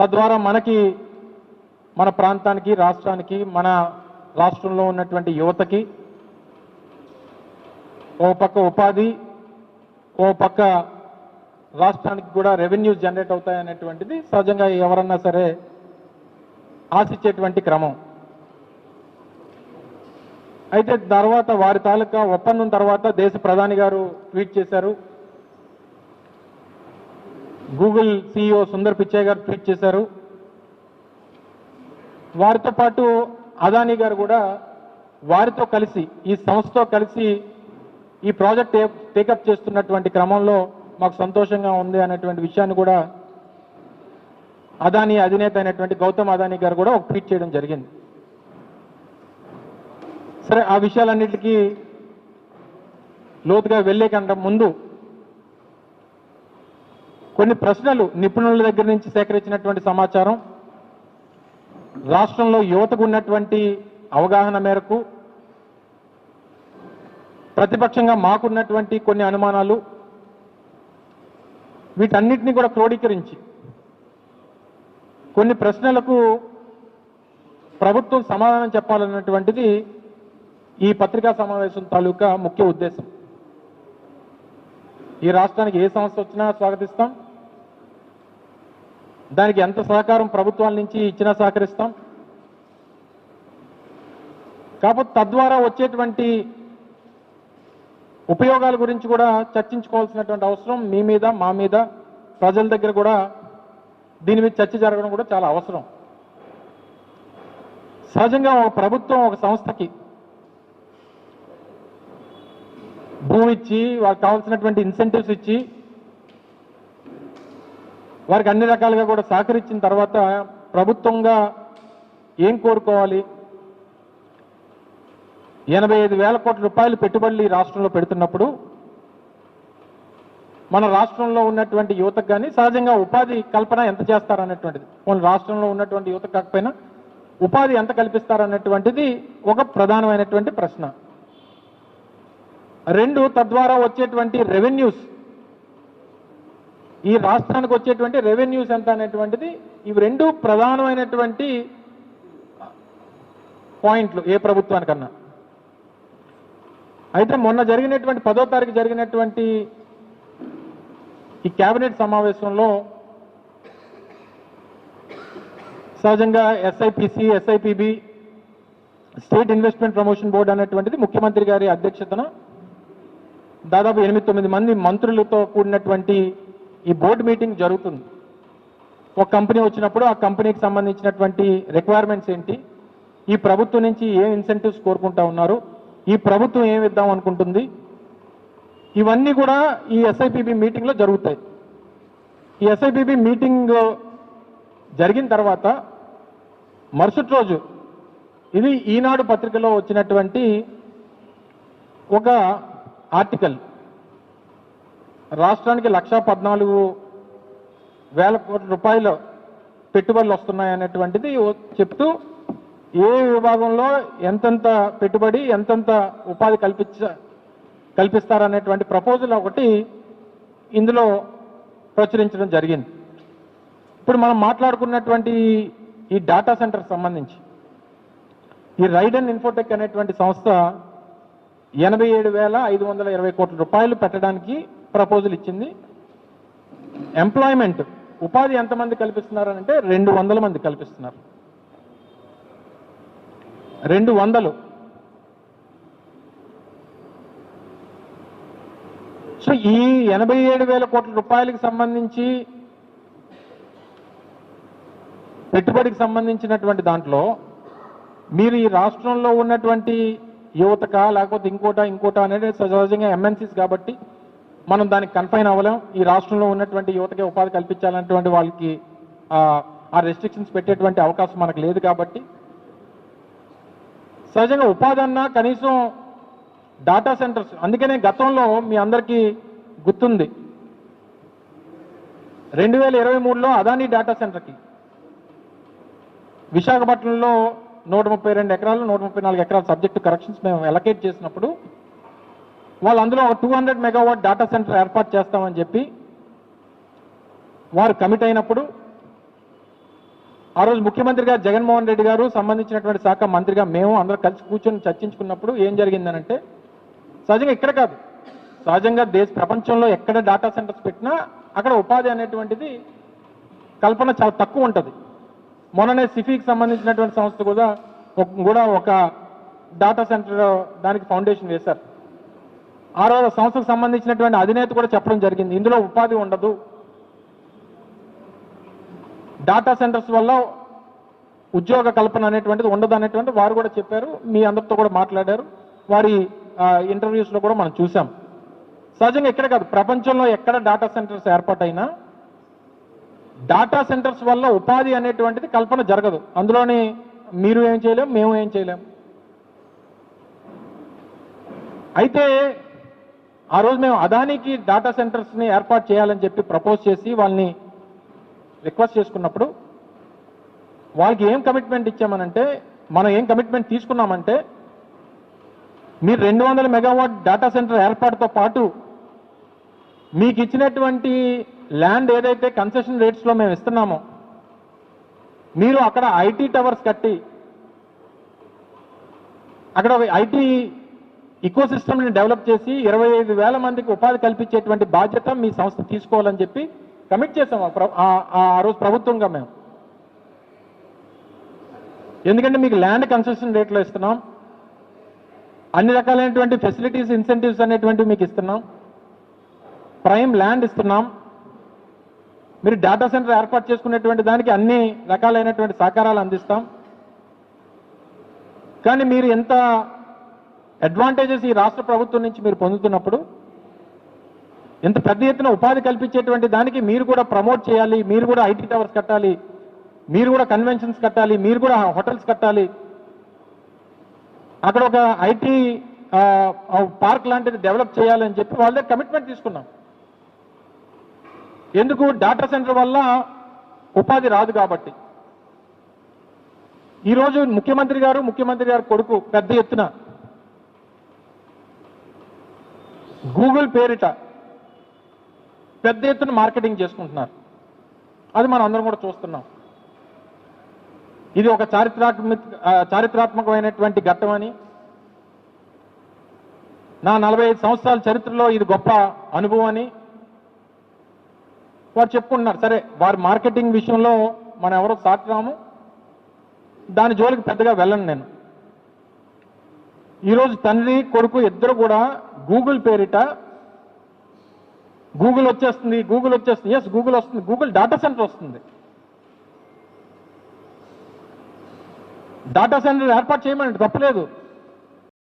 తద్వారా మనకి మన ప్రాంతానికి రాష్ట్రానికి మన రాష్ట్రంలో ఉన్నటువంటి యువతకి ఓ పక్క ఉపాధి ఓ పక్క రాష్ట్రానికి కూడా రెవెన్యూ జనరేట్ అవుతాయనేటువంటిది సహజంగా ఎవరన్నా సరే ఆశించేటువంటి క్రమం. అయితే తర్వాత వారి తాలూకా ఒప్పందం తర్వాత దేశ ప్రధాని గారు ట్వీట్ చేశారు. గూగుల్ సిఇఓ సుందర్ పిచ్చయ్య గారు ట్వీట్ చేశారు. వారితో పాటు అదానీ గారు కూడా వారితో కలిసి ఈ సంస్థతో కలిసి ఈ ప్రాజెక్ట్ టేకప్ చేస్తున్నటువంటి క్రమంలో మాకు సంతోషంగా ఉంది అనేటువంటి విషయాన్ని కూడా అదానీ అధినేత అయినటువంటి గౌతమ్ అదానీ గారు కూడా ఒక ట్వీట్ చేయడం జరిగింది. సరే ఆ విషయాలన్నిటికీ లోతుగా వెళ్ళే కంటే ముందు కొన్ని ప్రశ్నలు నిపుణుల దగ్గర నుంచి సేకరించినటువంటి సమాచారం రాష్ట్రంలో యువతకు ఉన్నటువంటి అవగాహన మేరకు ప్రతిపక్షంగా మాకున్నటువంటి కొన్ని అనుమానాలు వీటన్నిటిని కూడా క్రోడీకరించి కొన్ని ప్రశ్నలకు ప్రభుత్వం సమాధానం చెప్పాలన్నటువంటిది ఈ పత్రికా సమావేశం తాలూకా ముఖ్య ఉద్దేశం. ఈ రాష్ట్రానికి ఏ సంస్థ వచ్చినా స్వాగతిస్తాం. దానికి ఎంత సహకారం ప్రభుత్వాల నుంచి ఇచ్చినా సహకరిస్తాం. కాకపోతే తద్వారా వచ్చేటువంటి ఉపయోగాల గురించి కూడా చర్చించుకోవాల్సినటువంటి అవసరం మీ మీద మా మీద ప్రజల దగ్గర కూడా దీని మీద చర్చ జరగడం కూడా చాలా అవసరం. సహజంగా ఒక ప్రభుత్వం ఒక సంస్థకి భూమి ఇచ్చి వాళ్ళకి కావాల్సినటువంటి ఇన్సెంటివ్స్ ఇచ్చి వారికి అన్ని రకాలుగా కూడా సహకరించిన తర్వాత ప్రభుత్వంగా ఏం కోరుకోవాలి? ఎనభై ఐదు వేల కోట్ల రూపాయలు పెట్టుబడులు ఈ రాష్ట్రంలో పెడుతున్నప్పుడు మన రాష్ట్రంలో ఉన్నటువంటి యువతకు కానీ సహజంగా ఉపాధి కల్పన ఎంత చేస్తారనేటువంటిది. మన రాష్ట్రంలో ఉన్నటువంటి యువత కాకపోయినా ఉపాధి ఎంత కల్పిస్తారనేటువంటిది ఒక ప్రధానమైనటువంటి ప్రశ్న. రెండు తద్వారా వచ్చేటువంటి రెవెన్యూస్ ఈ రాష్ట్రానికి వచ్చేటువంటి రెవెన్యూస్ ఎంత అనేటువంటిది ఇవి రెండు ప్రధానమైనటువంటి పాయింట్లు ఏ ప్రభుత్వానికన్నా. అయితే మొన్న జరిగినటువంటి పదో తారీఖు జరిగినటువంటి ఈ కేబినెట్ సమావేశంలో సహజంగా SIPC SIPB state investment promotion board అనేటువంటిది ముఖ్యమంత్రి గారి అధ్యక్షతన దాదాపు ఎనిమిది తొమ్మిది మంది మంత్రులతో కూడినటువంటి ఈ బోర్డు మీటింగ్ జరుగుతుంది. ఒక కంపెనీ వచ్చినప్పుడు ఆ కంపెనీకి సంబంధించినటువంటి రిక్వైర్మెంట్స్ ఏంటి? ఈ ప్రభుత్వం నుంచి ఏ ఇన్సెంటివ్స్ కోరుకుంటా ఉన్నారు? ఈ ప్రభుత్వం ఏమి ఇద్దాం అనుకుంటుంది? ఇవన్నీ కూడా ఈ ఎస్ఐపిబి మీటింగ్లో జరుగుతాయి. ఈ ఎస్ఐపిబి మీటింగ్ జరిగిన తర్వాత మరుసటి రోజు ఇది ఈనాడు పత్రికలో వచ్చినటువంటి ఒక ఆర్టికల్ రాష్ట్రానికి లక్షా పద్నాలుగు వేల కోట్ల రూపాయలు పెట్టుబడులు వస్తున్నాయనేటువంటిది అనేటువంటిది చెప్తూ ఏ విభాగంలో ఎంతెంత పెట్టుబడి ఎంతెంత ఉపాధి కల్పించ కల్పిస్తారనేటువంటి ప్రపోజల్ ఒకటి ఇందులో ప్రచురించడం జరిగింది. ఇప్పుడు మనం మాట్లాడుకున్నటువంటి ఈ డాటా సెంటర్ సంబంధించి ఈ రైడ్ అండ్ ఇన్ఫోటెక్ అనేటువంటి సంస్థ ఎనభై ఏడు వేల ఐదు వందల ఇరవై కోట్ల రూపాయలు పెట్టడానికి ప్రపోజల్ ఇచ్చింది. ఎంప్లాయ్మెంట్ ఉపాధి ఎంతమంది కల్పిస్తున్నారంటే రెండు వందల మంది కల్పిస్తున్నారు. రెండు వందలు. సో ఈ ఎనభై ఏడు వేల కోట్ల రూపాయలకు సంబంధించి పెట్టుబడికి సంబంధించినటువంటి దాంట్లో మీరు ఈ రాష్ట్రంలో ఉన్నటువంటి యువతక లేకపోతే ఇంకోట ఇంకోట అనేది సహజంగా ఎంఎన్సీస్ కాబట్టి మనం దానికి కన్ఫైన్ అవ్వలేం. ఈ రాష్ట్రంలో ఉన్నటువంటి యువతకి ఉపాధి కల్పించాలన్నటువంటి వాళ్ళకి ఆ, రెస్ట్రిక్షన్స్ పెట్టేటువంటి అవకాశం మనకు లేదు కాబట్టి సహజంగా ఉపాధి అన్నా కనీసం డాటా సెంటర్స్ అందుకనే గతంలో మీ అందరికీ గుర్తుంది. రెండు వేల ఇరవై మూడులో అదానీ డాటా సెంటర్కి విశాఖపట్నంలో నూట ముప్పై రెండు ఎకరాలు నూట ముప్పై నాలుగు ఎకరాల సబ్జెక్టు కరెక్షన్స్ మేము ఎలకేట్ చేసినప్పుడు వాళ్ళు అందులో two hundred megawatt data centre ఏర్పాటు చేస్తామని చెప్పి వారు కమిట్ అయినప్పుడు ఆ రోజు ముఖ్యమంత్రి గారు జగన్మోహన్ రెడ్డి గారు సంబంధించినటువంటి శాఖ మంత్రిగా మేము అందరూ కలిసి కూర్చొని చర్చించుకున్నప్పుడు ఏం జరిగిందనంటే సహజంగా ఇక్కడ కాదు. సహజంగా దేశ ప్రపంచంలో ఎక్కడ డేటా సెంటర్స్ పెట్టినా అక్కడ ఉపాధి అనేటువంటిది కల్పన చాలా తక్కువ ఉంటుంది. మొన్ననే సిఫీకి సంబంధించినటువంటి సంస్థ కూడా కూడా ఒక డేటా సెంటర్ దానికి ఫౌండేషన్ వేశారు. ఆ సంస్థకు సంబంధించినటువంటి అధినేత కూడా చెప్పడం జరిగింది. ఇందులో ఉపాధి ఉండదు. డేటా సెంటర్స్ వల్ల ఉద్యోగ కల్పన అనేటువంటిది ఉండదు అనేటువంటి వారు కూడా చెప్పారు. మీ అందరితో కూడా మాట్లాడారు. వారి ఇంటర్వ్యూస్లో కూడా మనం చూసాం సహజంగా ఎక్కడ కాదు. ప్రపంచంలో ఎక్కడ డేటా సెంటర్స్ ఏర్పాటైనా డేటా సెంటర్స్ వల్ల ఉపాధి అనేటువంటిది కల్పన జరగదు. అందులోని మీరు ఏం చేయలేం మేము ఏం చేయలేం. అయితే ఆ రోజు మేము అదానికి డేటా సెంటర్స్ని ఏర్పాటు చేయాలని చెప్పి ప్రపోజ్ చేసి వాళ్ళని రిక్వెస్ట్ చేసుకున్నప్పుడు వాళ్ళకి ఏం కమిట్మెంట్ ఇచ్చామనంటే మనం ఏం కమిట్మెంట్ తీసుకున్నామంటే మీరు రెండు వందల మెగావాట్ డేటా సెంటర్ ఏర్పాటుతో పాటు మీకు ఇచ్చినటువంటి ల్యాండ్ ఏదైతే కన్సెషన్ రేట్స్లో మేము ఇస్తున్నామో మీరు అక్కడ ఐటీ టవర్స్ కట్టి అక్కడ ఐటీ ఇకో సిస్టమ్ని డెవలప్ చేసి ఇరవై ఐదు వేల మందికి ఉపాధి కల్పించేటువంటి బాధ్యత మీ సంస్థ తీసుకోవాలని చెప్పి కమిట్ చేసాం ఆ ఆ- ఆ రోజు ప్రభుత్వంగా మేము. ఎందుకంటే మీకు ల్యాండ్ కన్సెషన్ రేట్లో ఇస్తున్నాం. అన్ని రకాలైనటువంటి ఫెసిలిటీస్ ఇన్సెంటివ్స్ అనేటువంటివి మీకు ఇస్తున్నాం. ప్రైమ్ ల్యాండ్ ఇస్తున్నాం. మీరు డేటా సెంటర్ ఏర్పాటు చేసుకునేటువంటి దానికి అన్ని రకాలైనటువంటి సహకారాలు అందిస్తాం. కానీ మీరు ఎంత అడ్వాంటేజెస్ ఈ రాష్ట్ర ప్రభుత్వం నుంచి మీరు పొందుతున్నప్పుడు ఇంత పెద్ద ఎత్తున ఉపాధి కల్పించేటువంటి దానికి మీరు కూడా ప్రమోట్ చేయాలి మీరు కూడా ఐటీ టవర్స్ కట్టాలి మీరు కూడా కన్వెన్షన్స్ కట్టాలి మీరు కూడా హోటల్స్ కట్టాలి. అక్కడ ఒక ఐటీ పార్క్ లాంటిది డెవలప్ చేయాలని చెప్పి వాళ్ళ కమిట్మెంట్ తీసుకున్నాం. ఎందుకు? డాటా సెంటర్ వల్ల ఉపాధి రాదు కాబట్టి. ఈరోజు ముఖ్యమంత్రి గారు ముఖ్యమంత్రి గారు కొడుకు పెద్ద ఎత్తున గూగుల్ పేరిట పెద్ద ఎత్తున మార్కెటింగ్ చేసుకుంటున్నారు. అది మనం అందరం కూడా చూస్తున్నాం. ఇది ఒక చారిత్రాత్మక చారిత్రాత్మకమైనటువంటి ఘట్టం అని. నా నలభై ఐదు సంవత్సరాల చరిత్రలో ఇది గొప్ప అనుభవం అని. వారు చెప్పుకుంటున్నారు. సరే వారి మార్కెటింగ్ విషయంలో మనం ఎవరో సాటురాము దాని జోలికి పెద్దగా వెళ్ళను నేను. ఈరోజు తండ్రి కొడుకు ఇద్దరు కూడా గూగుల్ పేరిట గూగుల్ వచ్చేస్తుంది గూగుల్ వచ్చేస్తుంది. ఎస్ గూగుల్ వస్తుంది. గూగుల్ డేటా సెంటర్ వస్తుంది. డేటా సెంటర్ ఏర్పాటు చేయమని తప్పలేదు.